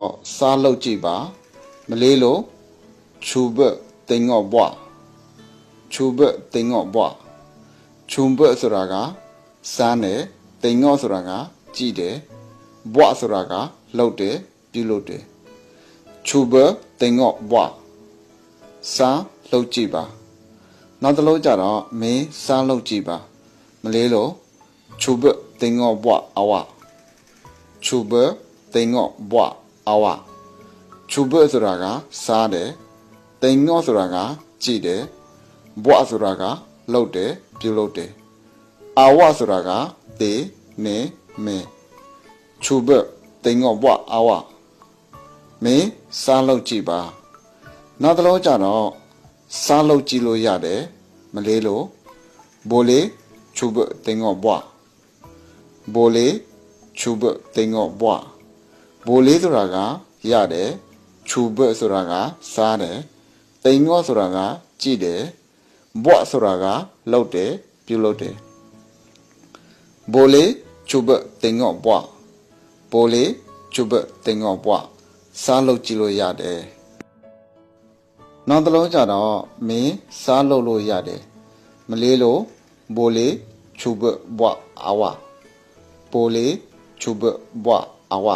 ဟောစားလုပ်ကြည့်ပါမလေးလို့ချူဘတ်တင်ငော့ဘွားချူဘတ်တင်ငော့ဘွားချူဘတ်ဆိုတာကစားတယ်တင်ငော့ဆိုတာကကြည့်တယ်ဘွားဆိုတာကလှုပ်တယ်ပြုလုပ်တယ်ချူဘတ်တင်ငော့ဘွားစားလှုပ်ကြည့်ပါနောက်တစ်လုံးကြတော့မင်းစားလှုပ်ကြည့်ပါမလေးလို့ချူဘတ်တင်ငော့ဘွားအဝချူဘတ်တင်ငော့ဘွား အဝချူဘတ်ဆိုတာကစားတယ်တင်ငော့ဆိုတာကကြည့်တယ်ဘွားဆိုတာကလှုပ်တယ်ပြုလုပ်တယ်အဝဆိုတာကတေနေမေချူဘတ်တင်ငော့ဘွားအဝမင်းစားလှုပ်ကြည့်ပါနောက်တစ်လုံးကြတော့စားလှုပ်ကြည့်လို့ရတယ်မလေးလို့ဘိုလေချူဘတ်တင်ငော့ဘွားဘိုလေချူဘတ်တင်ငော့ဘွား ဘိုလေးဆိုတာကရတယ်ချူဘတ်ဆိုတာကစားတယ်တင်ငော့ဆိုတာကကြည့်တယ်ဘွားဆိုတာကလှုပ်တယ်ပြုလုပ်တယ်ဘိုလေချူဘတ်တင်ငော့ဘွားဘိုလေချူဘတ်တင်ငော့ဘွားစားလှုပ်ကြည့်လို့ရတယ်နောက်တစ်လုံးကြတော့မင်းစားလုပ်လို့ရတယ်မလေးလို့ဘိုလေးချူဘဘွားအဝဘိုလေးချူဘဘွားအဝ